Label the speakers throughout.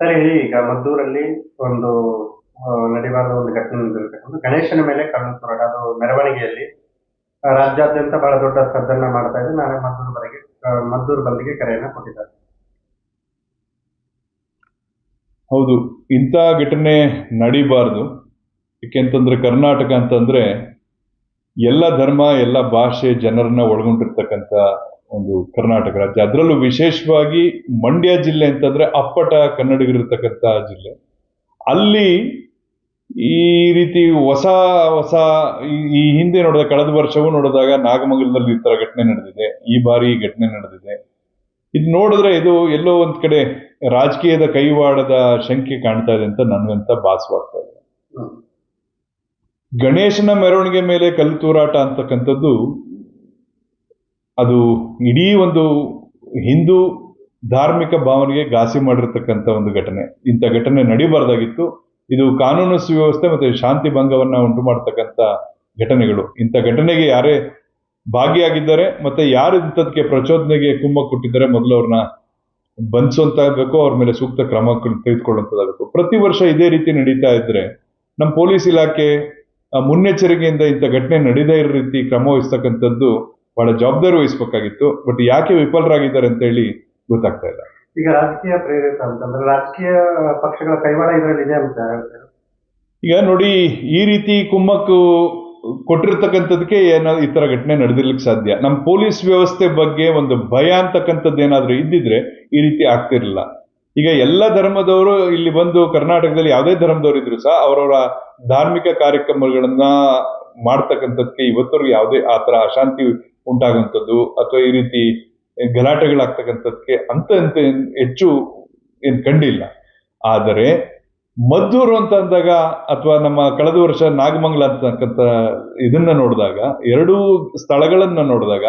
Speaker 1: Sir ಈಗ ಮದ್ದೂರಲ್ಲಿ ಒಂದು ನಡೆಯುವಾದ ಒಂದು ಘಟನೆ ನಡೆದಿರ್ತಕ್ಕಂಥ ಗಣೇಶನ ಮೇಲೆ ಕಣ್ಣು ಹೊರಟ ಅದು ಮೆರವಣಿಗೆಯಲ್ಲಿ ರಾಜ್ಯಾದ್ಯಂತ ಬಹಳ ದೊಡ್ಡ ಸದ್ದನ್ನ ಮಾಡ್ತಾ ಇದೆ ನಾಳೆ ಮದ್ದೂರು ಬರೆಗೆ ಆ, ಮದ್ದೂರು ಬಂದಿಗೆ ಕರೆಯನ್ನ ಕೊಟ್ಟಿದ್ದಾರೆ.
Speaker 2: ಹೌದು ಇಂಥ ಘಟನೆ ನಡಿಬಾರ್ದು. ಏಕೆಂತಂದ್ರೆ ಕರ್ನಾಟಕ ಅಂತಂದ್ರೆ ಎಲ್ಲ ಧರ್ಮ ಎಲ್ಲ ಭಾಷೆ ಜನರನ್ನ ಒಳಗೊಂಡಿರ್ತಕ್ಕಂಥ ಒಂದು ಕರ್ನಾಟಕ ರಾಜ್ಯ. ಅದರಲ್ಲೂ ವಿಶೇಷವಾಗಿ ಮಂಡ್ಯ ಜಿಲ್ಲೆ ಅಂತಂದ್ರೆ ಅಪ್ಪಟ ಕನ್ನಡಿಗರಿರ್ತಕ್ಕಂಥ ಜಿಲ್ಲೆ. ಅಲ್ಲಿ ಈ ರೀತಿ ಹೊಸ ಹೊಸ ಈ- ಹಿಂದೆ ನೋಡಿದ ಕಳೆದ ವರ್ಷವೂ ನೋಡಿದಾಗ ನಾಗಮಂಗಲದಲ್ಲಿ ಈ ತರ ಘಟನೆ ನಡೆದಿದೆ. ಈ ಬಾರಿ ಈ ಘಟನೆ ನಡೆದಿದೆ. ಇದು ನೋಡಿದ್ರೆ ಇದು ಎಲ್ಲೋ ಒಂದ್ ಕಡೆ ರಾಜಕೀಯದ ಕೈವಾಡದ ಶಂಕೆ ಕಾಣ್ತಾ ಇದೆ ಅಂತ ನನಗಂತ ಭಾಸವಾಗ್ತಾ ಇದೆ. ಗಣೇಶನ ಮೆರವಣಿಗೆ ಮೇಲೆ ಕಲ್ಲು ತೂರಾಟ ಅಂತಕ್ಕಂಥದ್ದು ಅದು ಇಡೀ ಒಂದು ಹಿಂದೂ ಧಾರ್ಮಿಕ ಭಾವನೆಗೆ ಘಾಸಿ ಮಾಡಿರ್ತಕ್ಕಂಥ ಒಂದು ಘಟನೆ. ಇಂಥ ಘಟನೆ ನಡಿಬಾರ್ದಾಗಿತ್ತು. ಇದು ಕಾನೂನು ಸುವ್ಯವಸ್ಥೆ ಮತ್ತೆ ಶಾಂತಿ ಭಂಗವನ್ನು ಉಂಟು ಮಾಡ್ತಕ್ಕಂಥ ಘಟನೆಗಳು. ಇಂಥ ಘಟನೆಗೆ ಯಾರೇ ಭಾಗಿಯಾಗಿದ್ದಾರೆ ಮತ್ತೆ ಯಾರು ಇಂಥದಕ್ಕೆ ಪ್ರಚೋದನೆಗೆ ಕುಂಭ ಕೊಟ್ಟಿದ್ದಾರೆ ಮೊದಲು ಅವ್ರನ್ನ ಬಂಧಿಸುವಂತಾಗಬೇಕು, ಅವ್ರ ಮೇಲೆ ಸೂಕ್ತ ಕ್ರಮ ತೆಗೆದುಕೊಳ್ಳುವಂಥದ್ದಾಗಬೇಕು ಪ್ರತಿ ವರ್ಷ ಇದೇ ರೀತಿ ನಡೀತಾ ಇದ್ರೆ ನಮ್ಮ ಪೊಲೀಸ್ ಇಲಾಖೆ ಮುನ್ನೆಚ್ಚರಿಕೆಯಿಂದ ಇಂಥ ಘಟನೆ ನಡೀದೇ ಇರೋ ರೀತಿ ಕ್ರಮ ವಹಿಸ್ತಕ್ಕಂಥದ್ದು ಬಹಳ ಜವಾಬ್ದಾರಿ ವಹಿಸ್ಬೇಕಾಗಿತ್ತು ಬಟ್ ಯಾಕೆ ವಿಫಲರಾಗಿದ್ದಾರೆ ಅಂತ ಹೇಳಿ ಗೊತ್ತಾಗ್ತಾ ಇಲ್ಲ.
Speaker 1: ಈಗ ರಾಜಕೀಯ ಪ್ರೇರಿತ ಅಂತಂದ್ರೆ ರಾಜಕೀಯ ಪಕ್ಷಗಳ ಕೈವಾಡ ಇದರಲ್ಲಿ ಇದೆ ಅಂತ
Speaker 2: ಈಗ ನೋಡಿ ಈ ರೀತಿ ಕುಮ್ಮಕ್ಕು ಕೊಟ್ಟಿರ್ತಕ್ಕಂಥದಕ್ಕೆ ಏನೋ ಈ ತರ ಘಟನೆ ನಡೆದಿರ್ಲಿಕ್ಕೆ ಸಾಧ್ಯ. ನಮ್ಮ ಪೊಲೀಸ್ ವ್ಯವಸ್ಥೆ ಬಗ್ಗೆ ಒಂದು ಭಯ ಅಂತಕ್ಕಂಥದ್ದು ಏನಾದ್ರೂ ಇದ್ದಿದ್ರೆ ಈ ರೀತಿ ಆಗ್ತಿರ್ಲಿಲ್ಲ. ಈಗ ಎಲ್ಲ ಧರ್ಮದವರು ಇಲ್ಲಿ ಬಂದು ಕರ್ನಾಟಕದಲ್ಲಿ ಯಾವುದೇ ಧರ್ಮದವರು ಇದ್ರು ಸಹ ಅವರವರ ಧಾರ್ಮಿಕ ಕಾರ್ಯಕ್ರಮಗಳನ್ನ ಮಾಡ್ತಕ್ಕಂಥದ್ದಕ್ಕೆ ಇವತ್ತವರೆಗೂ ಯಾವುದೇ ಆ ತರ ಅಶಾಂತಿ ಉಂಟಾಗುವಂಥದ್ದು ಅಥವಾ ಈ ರೀತಿ ಗಲಾಟೆಗಳಾಗ್ತಕ್ಕಂಥದ್ದಕ್ಕೆ ಅಂತ ಅಂತ ಹೆಚ್ಚು ಏನು ಕಂಡಿಲ್ಲ. ಆದರೆ ಮದ್ದೂರು ಅಂತ ಅಂದಾಗ ಅಥವಾ ನಮ್ಮ ಕಳೆದ ವರ್ಷ ನಾಗಮಂಗಲ ಅಂತಕ್ಕಂಥ ಇದನ್ನ ನೋಡಿದಾಗ, ಎರಡೂ ಸ್ಥಳಗಳನ್ನ ನೋಡಿದಾಗ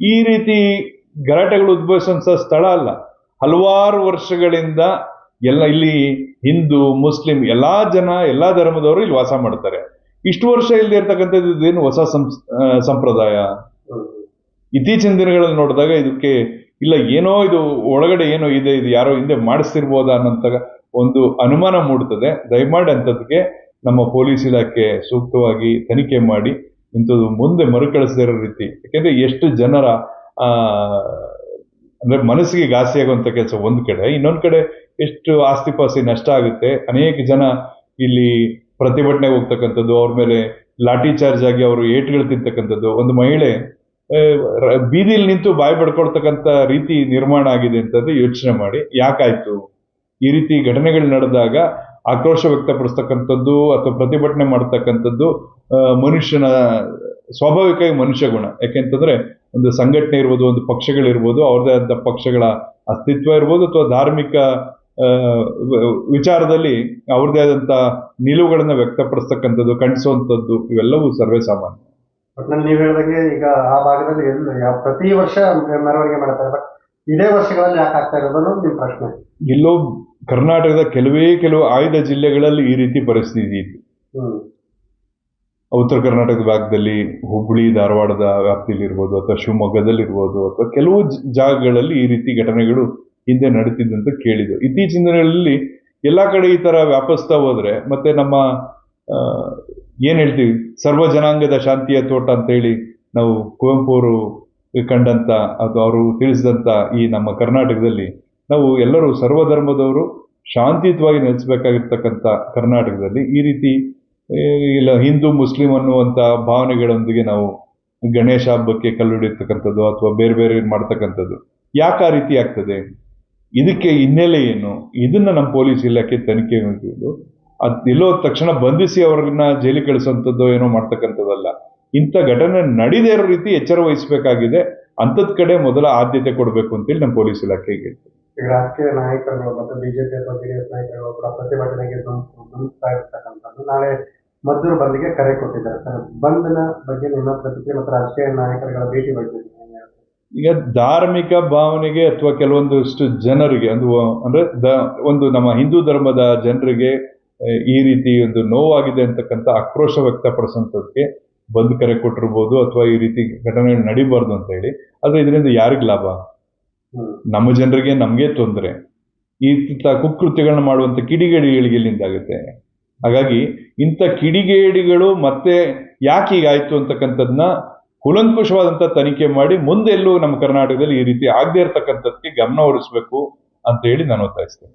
Speaker 2: ಈ ರೀತಿ ಗಲಾಟೆಗಳು ಉದ್ಭವಿಸುವಂತ ಸ್ಥಳ ಅಲ್ಲ. ಹಲವಾರು ವರ್ಷಗಳಿಂದ ಎಲ್ಲ ಇಲ್ಲಿ ಹಿಂದೂ, ಮುಸ್ಲಿಂ ಎಲ್ಲಾ ಜನ ಎಲ್ಲಾ ಧರ್ಮದವರು ಇಲ್ಲಿ ವಾಸ ಮಾಡ್ತಾರೆ. ಇಷ್ಟು ವರ್ಷ ಇಲ್ಲದೆ ಇರ್ತಕ್ಕಂಥದ್ದು ಇದೇನು ಹೊಸ ಸಂಪ್ರದಾಯ. ಇತ್ತೀಚಿನ ದಿನಗಳಲ್ಲಿ ನೋಡಿದಾಗ ಇದಕ್ಕೆ ಇಲ್ಲ, ಏನೋ ಇದು ಒಳಗಡೆ ಏನೋ ಇದೆ, ಇದು ಯಾರೋ ಹಿಂದೆ ಮಾಡಿಸ್ತಿರ್ಬೋದಾ ಅನ್ನೋಂಥ ಒಂದು ಅನುಮಾನ ಮೂಡ್ತದೆ. ದಯಮಾಡಿ ಅಂಥದ್ದಕ್ಕೆ ನಮ್ಮ ಪೊಲೀಸ್ ಇಲಾಖೆ ಸೂಕ್ತವಾಗಿ ತನಿಖೆ ಮಾಡಿ ಇಂಥದ್ದು ಮುಂದೆ ಮರುಕಳಿಸದಿರೋ ರೀತಿ. ಯಾಕೆಂದ್ರೆ ಎಷ್ಟು ಜನರ ಅಂದ್ರೆ ಮನಸ್ಸಿಗೆ ಘಾಸಿಯಾಗುವಂಥ ಕೆಲಸ ಒಂದು ಕಡೆ. ಇನ್ನೊಂದು ಕಡೆ ಎಷ್ಟು ಆಸ್ತಿ ಪಾಸ್ತಿ ನಷ್ಟ ಆಗುತ್ತೆ, ಅನೇಕ ಜನ ಇಲ್ಲಿ ಪ್ರತಿಭಟನೆಗೆ ಹೋಗ್ತಕ್ಕಂಥದ್ದು, ಅವ್ರ ಮೇಲೆ ಲಾಠಿ ಚಾರ್ಜ್ ಆಗಿ ಅವರು ಏಟುಗಳು ತಿಂತಕ್ಕಂಥದ್ದು, ಒಂದು ಮಹಿಳೆ ಬೀದಿಲಿ ನಿಂತು ಬಾಯಿ ಪಡ್ಕೊಳ್ತಕ್ಕಂಥ ರೀತಿ ನಿರ್ಮಾಣ ಆಗಿದೆ ಅಂತಂದ್ರೆ ಯೋಚನೆ ಮಾಡಿ, ಯಾಕಾಯ್ತು? ಈ ರೀತಿ ಘಟನೆಗಳು ನಡೆದಾಗ ಆಕ್ರೋಶ ವ್ಯಕ್ತಪಡಿಸ್ತಕ್ಕಂಥದ್ದು ಅಥವಾ ಪ್ರತಿಭಟನೆ ಮಾಡ್ತಕ್ಕಂಥದ್ದು ಮನುಷ್ಯನ ಸ್ವಾಭಾವಿಕವಾಗಿ ಮನುಷ್ಯ ಗುಣ. ಯಾಕೆಂತಂದ್ರೆ ಒಂದು ಸಂಘಟನೆ ಇರ್ಬೋದು, ಒಂದು ಪಕ್ಷಗಳಿರ್ಬೋದು ಅವ್ರದೇ ಆದ ಪಕ್ಷಗಳ ಅಸ್ತಿತ್ವ ಇರ್ಬೋದು ಅಥವಾ ಧಾರ್ಮಿಕ ವಿಚಾರದಲ್ಲಿ ಅವ್ರದೇ ಆದಂತ ನಿಲುವುಗಳನ್ನ ವ್ಯಕ್ತಪಡಿಸ್ತಕ್ಕಂಥದ್ದು ಖಂಡಿಸುವಂಥದ್ದು ಇವೆಲ್ಲವೂ ಸರ್ವೇ ಸಾಮಾನ್ಯ.
Speaker 1: ಒಟ್ನಲ್ಲಿ ನೀವು ಹೇಳಿದಾಗೆ ಈಗ ಆ ಭಾಗದಲ್ಲಿ ಎಲ್ಲ ಪ್ರತಿ ವರ್ಷ ಮೆರವಣಿಗೆ ಮಾಡ್ತಾರೆ ಬಟ್ ಇದೇ ವರ್ಷಗಳಲ್ಲಿ ಯಾಕೆ ಆಗ್ತಾ ಇರೋದನ್ನು ನಿಮ್ಮ ಪ್ರಶ್ನೆ.
Speaker 2: ಕರ್ನಾಟಕದ ಕೆಲವೇ ಕೆಲವು ಆಯ್ದ ಜಿಲ್ಲೆಗಳಲ್ಲಿ ಈ ರೀತಿ ಪರಿಸ್ಥಿತಿ ಇತ್ತು ಉತ್ತರ ಕರ್ನಾಟಕದ ಭಾಗದಲ್ಲಿ ಹುಬ್ಬಳ್ಳಿ ಧಾರವಾಡದ ವ್ಯಾಪ್ತಿಯಲ್ಲಿ ಇರ್ಬೋದು ಅಥವಾ ಶಿವಮೊಗ್ಗದಲ್ಲಿ ಇರ್ಬೋದು ಅಥವಾ ಕೆಲವು ಜಾಗಗಳಲ್ಲಿ ಈ ರೀತಿ ಘಟನೆಗಳು ಹಿಂದೆ ನಡೀತಿದ್ದಂತ ಕೇಳಿದ್ದು. ಇತ್ತೀಚಿನ ದಿನಗಳಲ್ಲಿ ಎಲ್ಲ ಕಡೆ ಈ ತರ ವ್ಯಾಪಿಸ್ತಾ ಹೋದರೆ ಮತ್ತೆ ನಮ್ಮ ಏನು ಹೇಳ್ತೀವಿ, ಸರ್ವ ಜನಾಂಗದ ಶಾಂತಿಯ ತೋಟ ಅಂತ ಹೇಳಿ ನಾವು ಕುವೆಂಪು ಅವರು ಕಂಡಂತ ಅಥವಾ ಅವರು ತಿಳಿಸಿದಂತ ಈ ನಮ್ಮ ಕರ್ನಾಟಕದಲ್ಲಿ ನಾವು ಎಲ್ಲರೂ ಸರ್ವಧರ್ಮದವರು ಶಾಂತಿಯುತವಾಗಿ ನೆಲೆಸಬೇಕಾಗಿರ್ತಕ್ಕಂಥ ಕರ್ನಾಟಕದಲ್ಲಿ ಈ ರೀತಿ ಇಲ್ಲ ಹಿಂದೂ, ಮುಸ್ಲಿಂ ಅನ್ನುವಂಥ ಭಾವನೆಗಳೊಂದಿಗೆ ನಾವು ಗಣೇಶ ಹಬ್ಬಕ್ಕೆ ಕಲ್ಲು ಹಿಡಿಯತಕ್ಕಂಥದ್ದು ಅಥವಾ ಬೇರೆ ಬೇರೆ ಮಾಡ್ತಕ್ಕಂಥದ್ದು ಯಾಕೆ ಆ ರೀತಿ ಆಗ್ತದೆ? ಇದಕ್ಕೆ ಹಿನ್ನೆಲೆ ಏನು? ಇದನ್ನ ನಮ್ಮ ಪೊಲೀಸ್ ಇಲಾಖೆ ತನಿಖೆ ಮಾಡುವುದು ಅದು ಎಲ್ಲೋ ತಕ್ಷಣ ಬಂಧಿಸಿ ಅವ್ರನ್ನ ಜೈಲಿಗೆ ಕಳಿಸೋಂಥದ್ದು ಏನೋ ಮಾಡ್ತಕ್ಕಂಥದ್ದಲ್ಲ. ಇಂಥ ಘಟನೆ ನಡೀದೇ ಇರೋ ರೀತಿ ಎಚ್ಚರ ವಹಿಸಬೇಕಾಗಿದೆ. ಅಂಥದ್ ಕಡೆ ಮೊದಲ ಆದ್ಯತೆ ಕೊಡಬೇಕು ಅಂತೇಳಿ ನಮ್ಮ ಪೊಲೀಸ್ ಇಲಾಖೆಗೆ ಹೇಳ್ತೀವಿ
Speaker 1: ಈಗ ರಾಜಕೀಯ ನಾಯಕರುಗಳು ಮತ್ತು ಬಿಜೆಪಿ ಅಥವಾ ಜೆಡಿಎಸ್ ನಾಯಕರುಗಳು ಪ್ರತಿಭಟನೆಗೆ ಧುಮುಕು- ಧುಮುಕ್ತಾ ಇರ್ತಕ್ಕಂಥದ್ದು. ನಾಳೆ ಮದ್ದೂರು ಬಂದ್ಗೆ ಕರೆ ಕೊಟ್ಟಿದ್ದಾರೆ ಸರ್. ಬಂದ್ನ ಬಗ್ಗೆ ನಿಮ್ಮ ಪ್ರತಿಕ್ರಿಯೆ ಮತ್ತು ರಾಜಕೀಯ ನಾಯಕರುಗಳ ಭೇಟಿ ಬಗ್ಗೆ?
Speaker 2: ಈಗ ಧಾರ್ಮಿಕ ಭಾವನೆಗೆ ಅಥವಾ ಕೆಲವೊಂದಿಷ್ಟು ಜನರಿಗೆ ಒಂದು ಅಂದ್ರೆ ದ ಒಂದು ನಮ್ಮ ಹಿಂದೂ ಧರ್ಮದ ಜನರಿಗೆ ಈ ರೀತಿ ಒಂದು ನೋವಾಗಿದೆ ಅಂತಕ್ಕಂಥ ಆಕ್ರೋಶ ವ್ಯಕ್ತಪಡಿಸುವಂಥದ್ದಕ್ಕೆ ಬಂದ್ ಕರೆ ಕೊಟ್ಟಿರ್ಬೋದು ಅಥವಾ ಈ ರೀತಿ ಘಟನೆಗಳು ನಡಿಬಾರ್ದು ಅಂತ ಹೇಳಿ. ಆದರೆ ಇದರಿಂದ ಯಾರಿಗೆ ಲಾಭ? ನಮ್ಮ ಜನರಿಗೆ ನಮಗೆ ತೊಂದರೆ. ಇಂಥ ಕುಕೃತ್ಯಗಳನ್ನ ಮಾಡುವಂಥ ಕಿಡಿಗೇಡಿಗಳಿಗೆ ಇಲ್ಲಿಂದಾಗುತ್ತೆ ಹಾಗಾಗಿ ಇಂಥ ಕಿಡಿಗೇಡಿಗಳು ಮತ್ತೆ ಯಾಕೆ ಹೀಗಾಯ್ತು ಅಂತಕ್ಕಂಥದ್ದನ್ನ ಕೂಲಂಕುಷವಾದಂಥ ತನಿಖೆ ಮಾಡಿ ಮುಂದೆಲ್ಲೂ ನಮ್ಮ ಕರ್ನಾಟಕದಲ್ಲಿ ಈ ರೀತಿ ಆಗದೇ ಇರತಕ್ಕಂಥದ್ದಕ್ಕೆ ಗಮನ ಹರಿಸ್ಬೇಕು ಅಂತ ಹೇಳಿ ನಾನು ಒತ್ತಾಯಿಸ್ತೇನೆ.